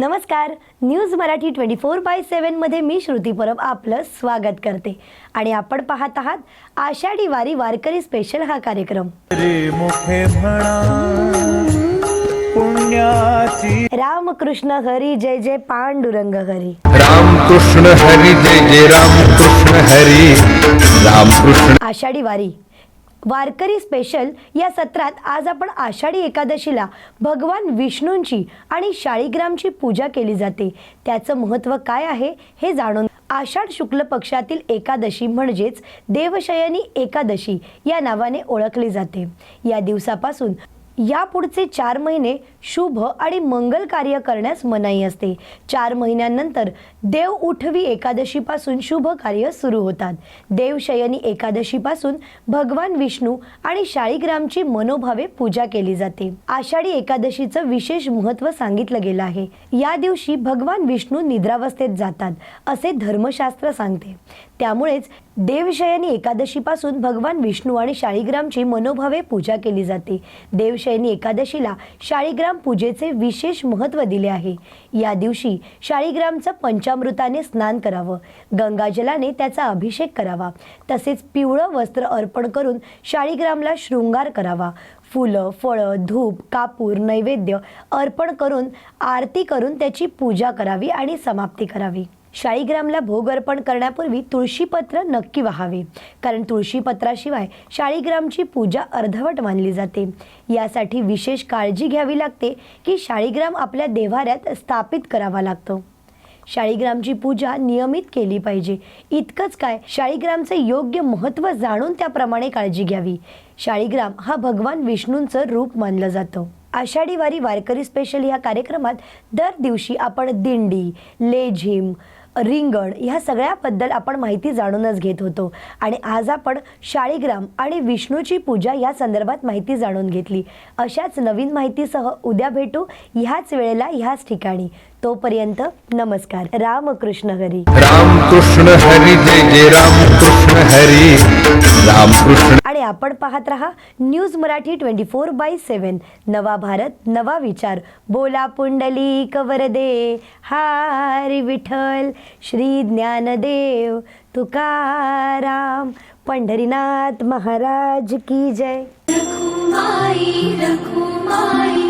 नमस्कार. News Marathi twenty four by सेवनमध्ये मी श्रुती परब आपलं स्वागत करते. आणि आपण पाहत आहात आषाढी वारी वारकरी स्पेशल हा कार्यक्रम. रामकृष्ण हरी जय जय पांडुरंग हरी. रामकृष्ण हरी जय जय रामकृष्ण हरी. रामकृष्ण आषाढी वारी वारकरी स्पेशल या सत्रात आज आपण आषाढी एकादशीला भगवान विष्णूंची आणि शाळीग्रामची पूजा केली जाते. त्याचं महत्त्व काय आहे हे जाणून आषाढ शुक्ल पक्षातील एकादशी म्हणजेच देवशयनी एकादशी या नावाने ओळखली जाते. या दिवसापासून यापुढचे चार महिने शुभ आणि मंगल कार्य करण्यास मनाई असते. चार महिन्यांनंतर देव उठवी एकादशीपासून शुभ कार्य सुरू होतात. देवशयनी एकादशीपासून भगवान विष्णू आणि शाळीग्रामची मनोभावे पूजा केली जाते. आषाढी एकादशीचं विशेष महत्त्व सांगितलं गेलं आहे. या दिवशी भगवान विष्णू निद्रावस्थेत जातात असे धर्मशास्त्र सांगते. त्यामुळेच देवशयनी एकादशीपासून भगवान विष्णू आणि शाळीग्रामची मनोभावे पूजा केली जाते. देवश शयनी एकादशीला शाळीग्राम पूजेचे विशेष महत्त्व दिले आहे. या दिवशी शाळीग्रामचं पंचामृताने स्नान करावं गंगाजलाने त्याचा अभिषेक करावा तसेच पिवळं वस्त्र अर्पण करून शाळीग्रामला शृंगार करावा. फुलं फळं धूप कापूर नैवेद्य अर्पण करून आरती करून त्याची पूजा करावी आणि समाप्ती करावी. शाळीग्रामला भोग अर्पण करण्यापूर्वी तुळशीपत्र नक्की व्हावे. कारण तुळशीपत्राशिवाय शाळीग्रामची पूजा अर्धवट मानली जाते. यासाठी विशेष काळजी घ्यावी लागते की शाळीग्राम आपल्या देव्हाऱ्यात स्थापित करावा लागतो. शाळीग्रामची पूजा नियमित केली पाहिजे. इतकंच काय शाळीग्रामचे योग्य महत्त्व जाणून त्याप्रमाणे काळजी घ्यावी. शाळीग्राम हा भगवान विष्णूंचं रूप मानलं जातं. आषाढी वारी वारकरी स्पेशल ह्या कार्यक्रमात दर दिवशी आपण दिंडी लेझिम रिंगण ह्या सगळ्याबद्दल आपण माहिती जाणूनच घेत होतो. आणि आज आपण शाळीग्राम आणि विष्णूची पूजा या संदर्भात माहिती जाणून घेतली. अशाच नवीन माहितीसह उद्या भेटू. ह्याच वेळेला ह्याच ठिकाणी. तोपर्यंत नमस्कार. रामकृष्ण हरी. रामकृष्ण हरी जय जय रामकृष्ण हरी. रामकृष्ण आणि आपण पाहत रहा news Marathi twenty four by seven नवा भारत नवा विचार. बोला पुंडली कवरदे हारी विठ्ठल श्री ज्ञानदेव तुकाराम. पंढरीनाथ महाराज की जय. रखुमाई रखुमाई रखुमाई रखुमाई रखुमाई.